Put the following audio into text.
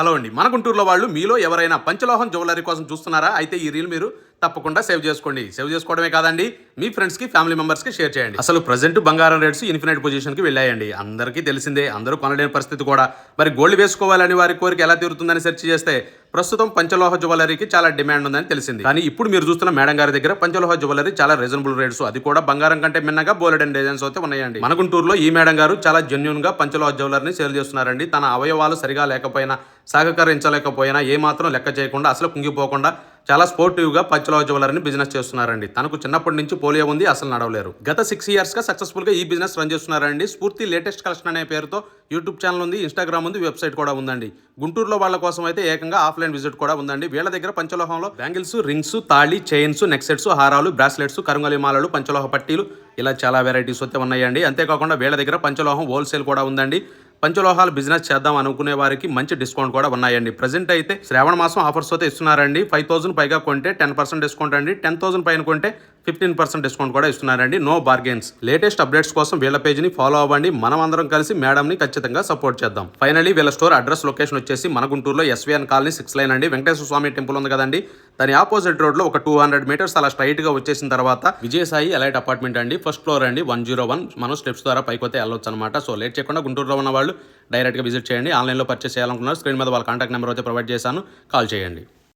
Hello అండి. మన గుంటూరులో వాళ్ళు మీలో ఎవరైనా పంచలోహం జ్యువెలరీ కోసం చూస్తున్నారా? అయితే ఈ రీల్ మీరు తప్పకుండా సేవ్ చేసుకోండి. సేవ్ చేసుకోవడమే కాదండి మీ ఫ్రెండ్స్కి ఫ్యామిలీ మెంబర్స్కి షేర్ చేయండి. అసలు ప్రజెంట్ బంగారం రేట్స్ ఇన్ఫినైట్ పొజిషన్కి వెళ్ళాయండి. అందరికీ తెలిసిందే అందరూ కొనలేని పరిస్థితి కూడా. మరి గోల్డ్ వేసుకోవాలని వారి కోరిక ఎలా తీరుతుందని సెర్చ్ చేస్తే ప్రస్తుతం పంచలోహ జ్యువెలరీకి చాలా డిమాండ్ ఉందని తెలిసింది. కానీ ఇప్పుడు మీరు చూస్తున్న మేడం గారి దగ్గర పంచలోహ జ్యువెలరీ చాలా రీజనబుల్ రేట్స్ అది కూడా బంగారం కంటే మిన్నగా బోలెడ్ అండ్ డిజైన్స్ అయితే ఉన్నాయండి. మన గుంటూరులో ఈ మేడం గారు చాలా జెన్యున్గా పంచలోహ జ్యువెలరీని సేల్ చేస్తున్నారండి. తన అవయవాలు సరిగా లేకపోయినా సహకరించలేకపోయినా ఏమాత్రం లెక్క చేయకుండా అసలు కుంగిపోకుండా చాలా స్పోర్టివ్గా పంచలోహ జ్యువెలరీని బిజినెస్ చేస్తున్నారండి. తనకు చిన్నప్పటి నుంచి పోలియో ఉంది అసలు నడవలేరు. గత సిక్స్ ఇయర్స్గా సక్సెస్ఫుల్గా ఈ బిజినెస్ రన్ చేస్తున్నారండి. స్ఫూర్తి లేటెస్ట్ కలెక్షన్ అనే పేరుతో యూట్యూబ్ ఛానల్ ఉంది ఇన్స్టాగ్రామ్ ఉంది వెబ్సైట్ కూడా ఉందండి. గుంటూరులో వాళ్ళ కోసం అయితే ఏకంగా ఆఫ్లైన్ విజిట్ కూడా ఉందండి. వీళ్ళ దగ్గర పంచలోహంలో బ్యాంగిల్స్ రింగ్స్ తాళి చైన్స్ నెక్సెట్స్ హారాలు బ్రాస్లెట్స్ కరుంగలి మాలలు పంచలోహ పట్టీలు ఇలా చాలా వెరైటీస్ అయితే ఉన్నాయండి. అంతేకాకుండా వీళ్ళ దగ్గర పంచలోహం హోల్సేల్ కూడా ఉందండి. పంచలోహాలు బిజినెస్ చేద్దాం అనుకునే వారికి మంచి డిస్కౌంట్ కూడా ఉన్నాయండి. ప్రజెంట్ అయితే శ్రావణ మాసం ఆఫర్స్ అయితే ఇస్తున్నారండి. ఫైవ్ థౌసండ్ పైగా కొంటే టెన్ పర్సెంట్ డిస్కౌంట్ అండి. టెన్ థౌసండ్ పైన కొంటే ఫిఫ్టీన్ పర్సెంట్ డిస్కౌంట్ కూడా ఇస్తున్నారండి. No bargains. లేటెస్ట్ అప్డేట్స్ కోసం వీళ్ళ పేజ్ని ఫాలో అవ్వండి. మనం అందరం కలిసి మేడంని ఖచ్చితంగా సపోర్ట్ చేద్దాం. ఫైనలీ వీళ్ళ స్టోర్ అడ్రస్ లొకేషన్ వచ్చేసి మన గుంటూరులో ఎస్వీఎన్ కాలనీ సిక్స్ లైన్ అండి. వెంకటేశ్వర స్వామి టెంపుల్ ఉంది కదండి. దాని ఆపోజిట్ రోడ్లో ఒక టూ హండ్రెడ్ మీటర్స్ అలా స్ట్రైట్గా వచ్చేసిన తర్వాత విజయసాయి ఎలైట్ అపార్ట్మెంట్ అండి. ఫస్ట్ ఫ్లోర్ అండి. One zero one. మనం స్టెప్స్ ద్వారా పైకి వెళ్ళొచ్చు అనమాట సో లేట్ చేయకుండా గుంటూరులో ఉన్న వాళ్ళు డైరెక్ట్గా విజిట్ చేయండి. ఆన్లైన్లో పర్చేస్ చేయాలనుకున్నారు. స్క్రీన్ మీద వాళ్ళ కాంటాక్ట్ నెంబర్ అయితే ప్రొవైడ్ చేశాను. కాల్ చేయండి.